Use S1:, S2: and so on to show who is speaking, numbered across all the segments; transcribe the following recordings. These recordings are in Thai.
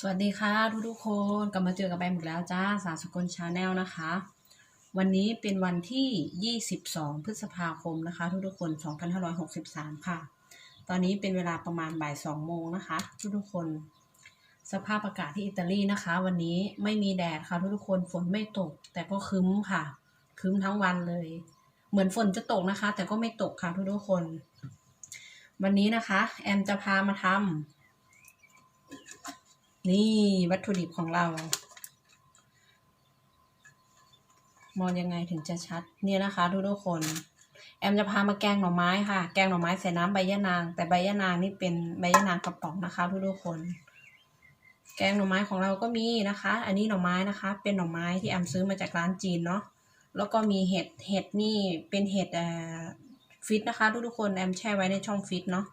S1: สวัสดีค่ะทุกทุกๆคนกลับมาเจอกับแบมอีกแล้วจ้าสาวสกลชาแนลนะคะ วันนี้เป็นวันที่ 22 พฤษภาคมนะคะ ทุกทุกๆคน 2563 ค่ะ ตอนนี้เป็นเวลาประมาณบ่าย 2 โมงนะคะ ทุกทุกๆคน สภาพอากาศที่อิตาลีนะคะ วันนี้ไม่มีแดดค่ะ ทุกทุกๆคนฝนไม่ตก แต่ก็คึ้มค่ะ คึ้มทั้งวันเลย เหมือนฝนจะตกนะคะ แต่ก็ไม่ตกค่ะทุกทุกๆคน วันนี้นะคะ แอมจะพามาทำ นี่วัตถุดิบของเรา มองยังไงถึงจะชัด เนี่ยนะคะทุกทุกคน แอมจะพามาแกงหน่อไม้ค่ะ แกงหน่อไม้ใส่น้ำใบยะนาง แต่ใบยะนางนี่เป็นใบยะนางกระป๋องนะคะทุกทุกคน แกงหน่อไม้ของเราก็มีนะคะ อันนี้หน่อไม้นะคะ เป็นหน่อไม้ที่แอมซื้อมาจากร้านจีนเนาะ แล้วก็มีเห็ด เห็ดนี่เป็นเห็ดฟิตนะคะทุกๆคน แอมแช่ไว้ในช่องฟิตเนาะ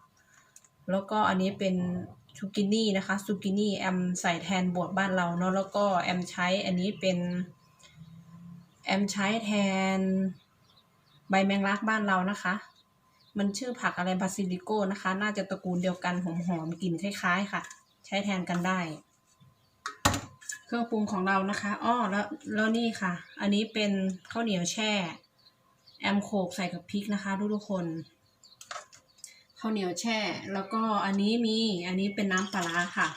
S1: แล้วก็อันนี้เป็น ซูกินี่นะคะซูกินี่แอมใส่แทนบวบบ้านเราเนาะแล้วก็แอมใช้อันนี้เป็นแอมใช้แทนใบแมงลักบ้านเรานะคะ มันชื่อผักอะไรบาซิลิโกนะคะ น่าจะตระกูลเดียวกันหอมๆกลิ่นคล้ายๆค่ะ ใช้แทนกันได้ เครื่องปรุงของเรานะคะอ้อแล้วแล้วนี่ค่ะ อันนี้เป็นข้าวเหนียวแช่ แอมโขกใส่กับพริกนะคะทุกๆคน ข้าวเหนียวแช่ แล้วก็อันนี้มีอันนี้เป็นน้ำปลาร้าค่ะ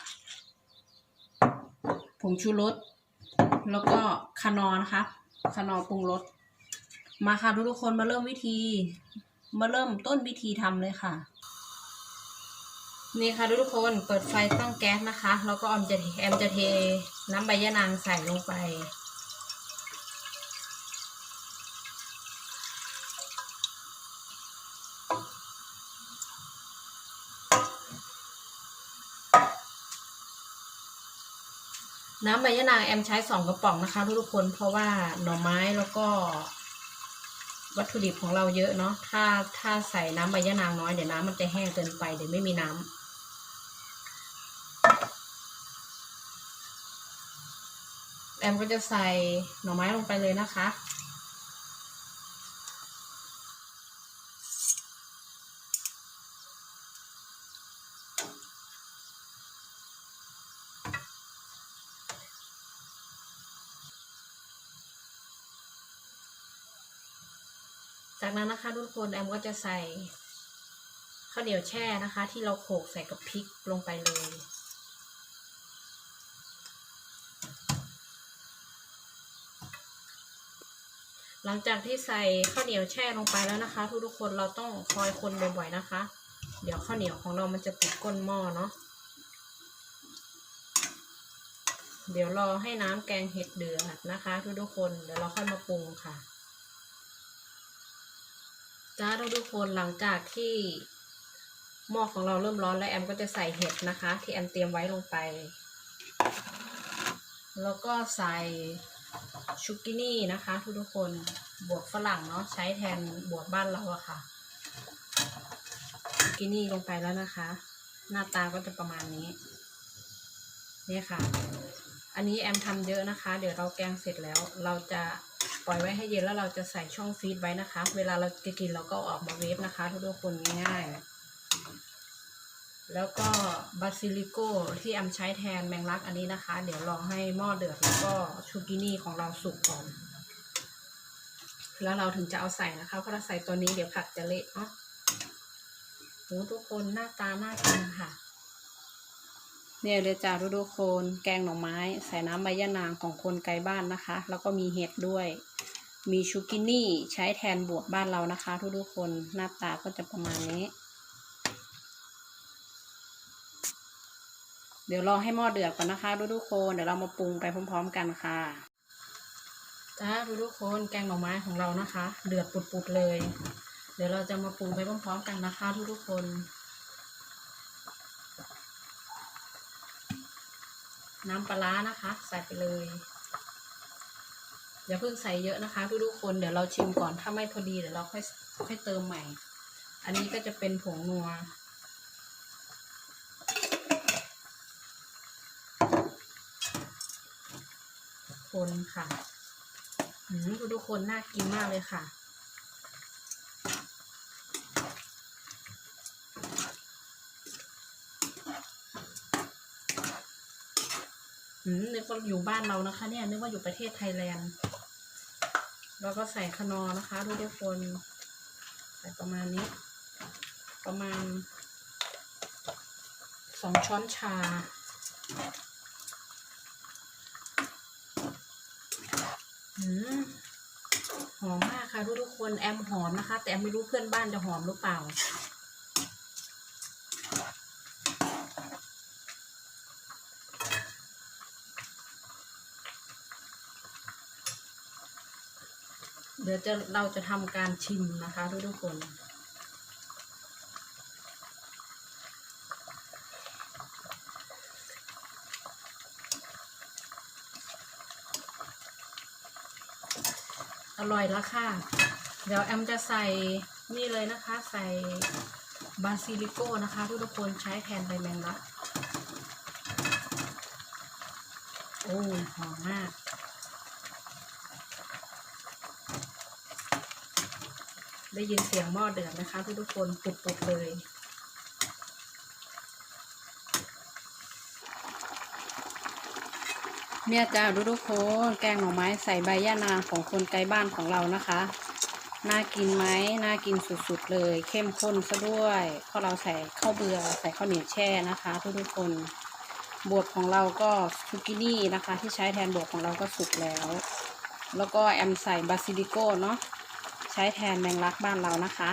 S1: ผงชูรสแล้วก็คานอนะคะคานอปรุงรสมาค่ะทุกๆคนมาเริ่มวิธี มาเริ่มต้นวิธีทำเลยค่ะ นี่ค่ะทุกๆคนเปิดไฟตั้งแก๊สนะคะ แล้วก็ออมจะแอมจะเทน้ำใบยะนางใส่ลงไป น้ำใบยะนางแอมใช้สองกระป๋องนะคะทุกคนเพราะว่าหน่อไม้แล้วก็ วัตถุดิบของเราเยอะเนาะถ้าถ้าใส่น้ำใบยะนางน้อยเดี๋ยวน้ำมันจะแห้งเกินไปเดี๋ยวไม่มีน้ำแอมก็จะใส่หน่อไม้ลงไปเลยนะคะ จากนั้นนะคะทุกคนแอมก็จะใส่ข้าวเหนียวแช่นะคะ ที่เราโขลกใส่กับพริกลงไปเลย หลังจากที่ใส่ข้าวเหนียวแช่ลงไปแล้วนะคะ ทุกๆคนเราต้องคอยคนบ่อยๆนะคะ เดี๋ยวข้าวเหนียวของเรามันจะติดก้นหม้อเนาะเดี๋ยวรอให้น้ำแกงเห็ดเดือดนะคะ ทุกๆคนเดี๋ยวเราค่อยมาปรุงค่ะ จ้าทุกๆคนหลังจากที่หม้อของเราเริ่มร้อนแล้วแอมก็จะใส่เห็ดนะคะ ที่แอมเตรียมไว้ลงไป แล้วก็ใส่ชุกินี่นะคะทุกๆคนบวกฝรั่งเนาะใช้แทนบวกบ้านเราอะค่ะชุกินี่ลงไปแล้วนะคะ หน้าตาก็จะประมาณนี้นี่ค่ะ อันนี้แอมทำเยอะนะคะ เดี๋ยวเราแกงเสร็จแล้วเราจะ ล่อยไว้ให้เย็นแล้วเราจะใส่ช่องฟรีซไว้นะคะ เวลาเราจะกินเราก็ออกมาเวฟนะคะทุกๆคนง่ายๆแล้วก็บาซิลิโกที่แอมใช้แทนแมงลักอันนี้นะคะ เดี๋ยวรอให้หม้อเดือดแล้วก็ชูกินี่ของเราสุกก่อน แล้วเราถึงจะเอาใส่นะคะ เพราะถ้าใส่ตัวนี้เดี๋ยวผักจะเละเนาะโหทุกคนหน้าตาน่ากินค่ะ เนี่ยเดี๋ยวจ่าทุกๆคน แกงหน่อไม้ใส่น้ำใบยะนางของคนไกลบ้านนะคะ แล้วก็มีเห็ดด้วย มีชูกินี่ใช้แทนบวกบ้านเรานะคะ ทุกๆคนหน้าตาก็จะประมาณนี้ เดี๋ยวรอให้หม้อเดือดก่อนนะคะทุกๆคนเดี๋ยวเรามาปรุงไปพร้อม ๆ กันค่ะจ้าทุกๆคนแกงหน่อไม้ของเรานะคะ เดือดปุดๆเลย เดี๋ยวเราจะมาปรุงไปพร้อมๆกันนะคะทุกๆคน น้ำปลาร้านะคะ ใส่ไปเลยอย่าเพิ่งใส่เยอะนะคะ ทุกๆคนเดี๋ยวเราชิมก่อนถ้าไม่พอดีเดี๋ยวเราค่อยค่อยเติมใหม่ อันนี้ก็จะเป็นผงนัวคนค่ะอืมทุกๆคนน่ากินมากเลยค่ะ หืมนึกว่าอยู่บ้านเรานะคะ เนี่ยนึกว่าอยู่ประเทศไทยแลนด์แล้วก็ใส่ขนอนะคะทุกทุกคนใส่ประมาณนี้ ประมาณสองช้อนชาหอมมากค่ะทุกทุกคนแอมหอมนะคะ แต่แอมไม่รู้เพื่อนบ้านจะหอมหรือเปล่า ดี๋ยวจะเราจะทำการชิมนะคะทุกทุกคน อร่อยแล้วค่ะ เดี๋ยวแอมจะใส่นี่เลยนะคะใส่บาซิลิโก้นะคะทุกทุกคนใช้แทนใบแมงลักโอ้หอมมาก ได้ยินเสียงหม้อเดือดนะคะ ทุกทุกคนปุดๆเลยเนี่ยจ้าทุกทุกคนแกงหน่อไม้ใส่ใบย่านางของคนไกลบ้านของเรานะคะ น่ากินไหมน่ากินสุดๆเลย เข้มข้นซะด้วยเพราะเราใส่ข้าวเบื่อใส่ข้าวเหนียวแช่นะคะ ทุกๆคนบวบของเราก็ซุกินี่นะคะ ที่ใช้แทนบวบของเราก็สุกแล้ว แล้วก็แอมใส่บาซิลิโก้เนาะ ช้แทนแมงลักบ้านเรานะคะ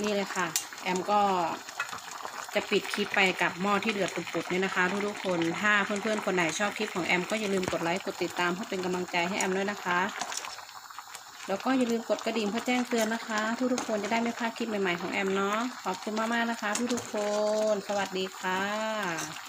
S1: นี่เลยค่ะ แอมก็จะปิดคลิปไปกับหม้อที่เดือดปุดๆนี่นะคะทุกๆคนถ้าเพื่อนๆคนไหนชอบคลิปของแอมก็อย่าลืมกดไลค์กดติดตามเพื่อเป็นกำลังใจให้แอมด้วยนะคะ แล้วก็อย่าลืมกดกระดิ่งเพื่อแจ้งเตือนนะคะ ทุกๆคนจะได้ไม่พลาดคลิปใหม่ๆของแอมเนาะขอบคุณมากๆนะคะ ทุกๆคน สวัสดีค่ะ